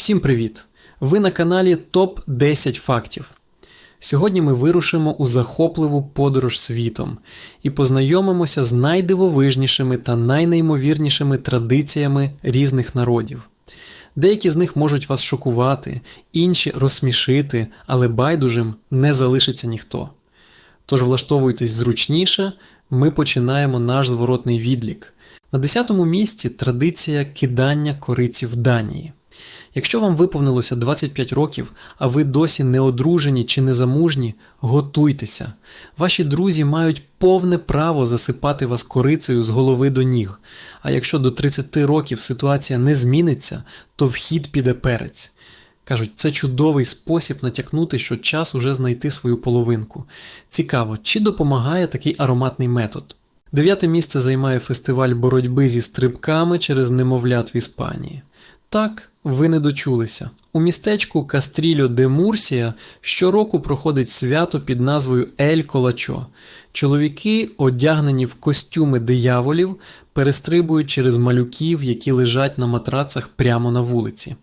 Всім привіт! Ви на каналі Топ 10 фактів. Сьогодні ми вирушимо у захопливу подорож світом і познайомимося з найдивовижнішими та найнеймовірнішими традиціями різних народів. Деякі з них можуть вас шокувати, інші розсмішити, але байдужим не залишиться ніхто. Тож влаштовуйтесь зручніше, ми починаємо наш зворотний відлік. На 10-му місці традиція кидання кориці в Данії. Якщо вам виповнилося 25 років, а ви досі не одружені чи не замужні, готуйтеся. Ваші друзі мають повне право засипати вас корицею з голови до ніг. А якщо до 30 років ситуація не зміниться, то в хід піде перець. Кажуть, це чудовий спосіб натякнути, що час уже знайти свою половинку. Цікаво, чи допомагає такий ароматний метод. Дев'яте місце займає фестиваль боротьби зі стрибками через немовлят в Іспанії. Так, ви не дочулися. У містечку Кастрільо де Мурсія щороку проходить свято під назвою Ель Колачо. Чоловіки, одягнені в костюми дияволів, перестрибують через малюків, які лежать на матрацах прямо на вулиці.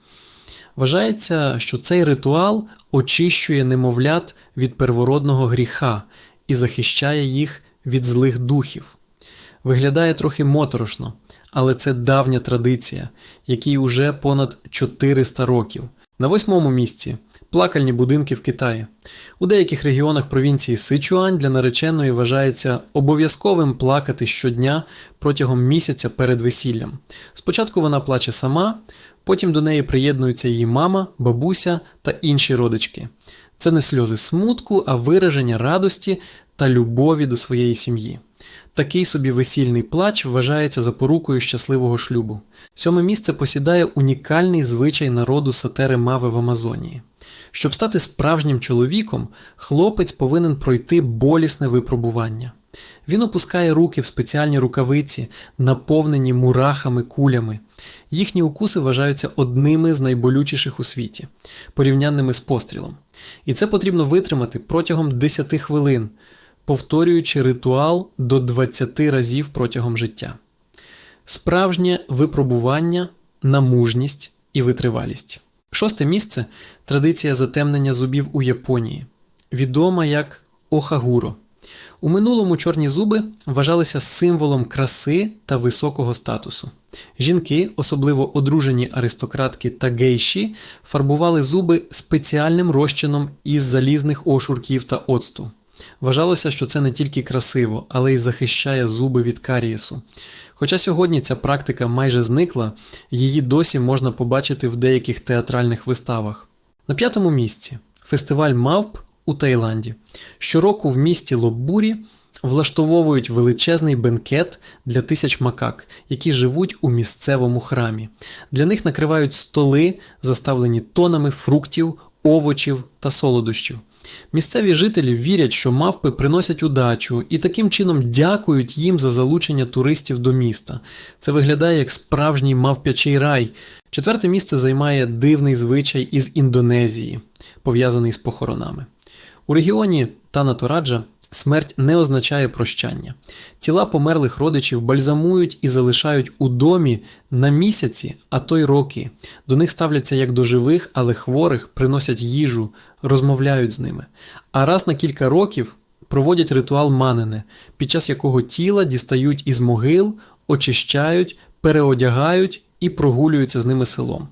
Вважається, що цей ритуал очищує немовлят від первородного гріха і захищає їх від злих духів. Виглядає трохи моторошно, але це давня традиція, якій уже понад 400 років. На восьмому місці плакальні будинки в Китаї. У деяких регіонах провінції Сичуань для нареченої вважається обов'язковим плакати щодня протягом місяця перед весіллям. Спочатку вона плаче сама, потім до неї приєднуються її мама, бабуся та інші родички. Це не сльози смутку, а вираження радості та любові до своєї сім'ї. Такий собі весільний плач вважається запорукою щасливого шлюбу. Сьоме місце посідає унікальний звичай народу сатери Мави в Амазонії. Щоб стати справжнім чоловіком, хлопець повинен пройти болісне випробування. Він опускає руки в спеціальні рукавиці, наповнені мурахами кулями. Їхні укуси вважаються одними з найболючіших у світі, порівнянними з пострілом. І це потрібно витримати протягом 10 хвилин, повторюючи ритуал до 20 разів протягом життя. Справжнє випробування на мужність і витривалість. Шосте місце традиція затемнення зубів у Японії, відома як Охагуро. У минулому чорні зуби вважалися символом краси та високого статусу. Жінки, особливо одружені аристократки та гейші, фарбували зуби спеціальним розчином із залізних ошурків та оцту. Вважалося, що це не тільки красиво, але й захищає зуби від карієсу. Хоча сьогодні ця практика майже зникла, її досі можна побачити в деяких театральних виставах. На п'ятому місці фестиваль Мавп у Таїланді. Щороку в місті Лоббурі влаштовують величезний бенкет для тисяч макак, які живуть у місцевому храмі. Для них накривають столи, заставлені тонами фруктів, овочів та солодощів. Місцеві жителі вірять, що мавпи приносять удачу і таким чином дякують їм за залучення туристів до міста. Це виглядає як справжній мавпячий рай. Четверте місце займає дивний звичай із Індонезії, пов'язаний з похоронами. У регіоні Танатораджа смерть не означає прощання. Тіла померлих родичів бальзамують і залишають у домі на місяці, а то й роки. До них ставляться як до живих, але хворих приносять їжу, розмовляють з ними. А раз на кілька років проводять ритуал манене, під час якого тіла дістають із могил, очищають, переодягають і прогулюються з ними селом.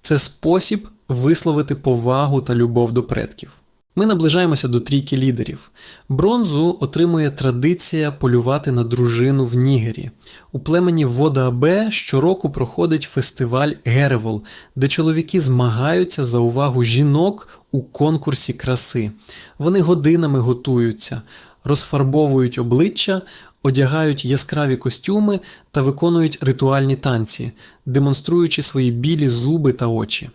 Це спосіб висловити повагу та любов до предків. Ми наближаємося до трійки лідерів. Бронзу отримує традиція полювати на дружину в Нігері. У племені Вода-Абе щороку проходить фестиваль Геревол, де чоловіки змагаються за увагу жінок у конкурсі краси. Вони годинами готуються, розфарбовують обличчя, одягають яскраві костюми та виконують ритуальні танці, демонструючи свої білі зуби та очі.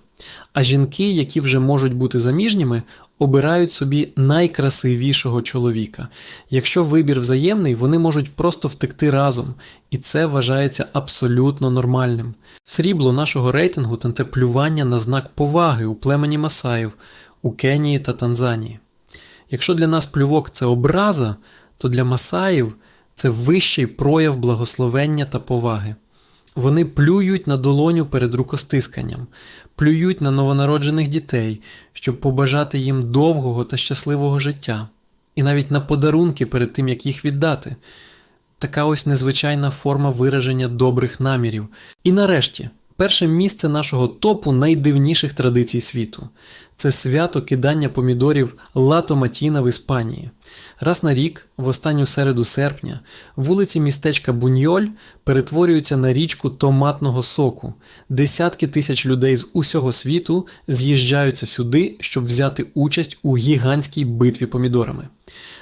А жінки, які вже можуть бути заміжніми, обирають собі найкрасивішого чоловіка. Якщо вибір взаємний, вони можуть просто втекти разом, і це вважається абсолютно нормальним. Срібло нашого рейтингу танте плювання на знак поваги у племені Масаїв у Кенії та Танзанії. Якщо для нас плювок це образа, то для Масаїв це вищий прояв благословення та поваги. Вони плюють на долоню перед рукостисканням, плюють на новонароджених дітей, щоб побажати їм довгого та щасливого життя, і навіть на подарунки перед тим, як їх віддати. Така ось незвичайна форма вираження добрих намірів. І нарешті, перше місце нашого топу найдивніших традицій світу це свято кидання помідорів Ла Томатіна в Іспанії. Раз на рік, в останню середу серпня, вулиці містечка Буньоль перетворюються на річку томатного соку. Десятки тисяч людей з усього світу з'їжджаються сюди, щоб взяти участь у гігантській битві помідорами.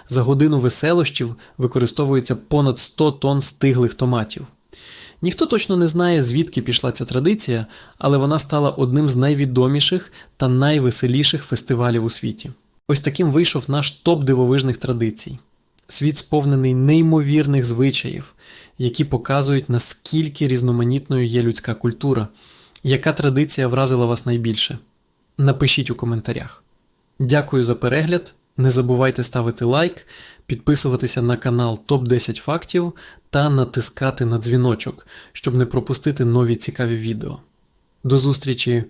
За годину веселощів використовується понад 100 тонн стиглих томатів. Ніхто точно не знає, звідки пішла ця традиція, але вона стала одним з найвідоміших та найвеселіших фестивалів у світі. Ось таким вийшов наш топ дивовижних традицій. Світ сповнений неймовірних звичаїв, які показують, наскільки різноманітною є людська культура. Яка традиція вразила вас найбільше? Напишіть у коментарях. Дякую за перегляд. Не забувайте ставити лайк, підписуватися на канал Топ 10 фактів та натискати на дзвіночок, щоб не пропустити нові цікаві відео. До зустрічі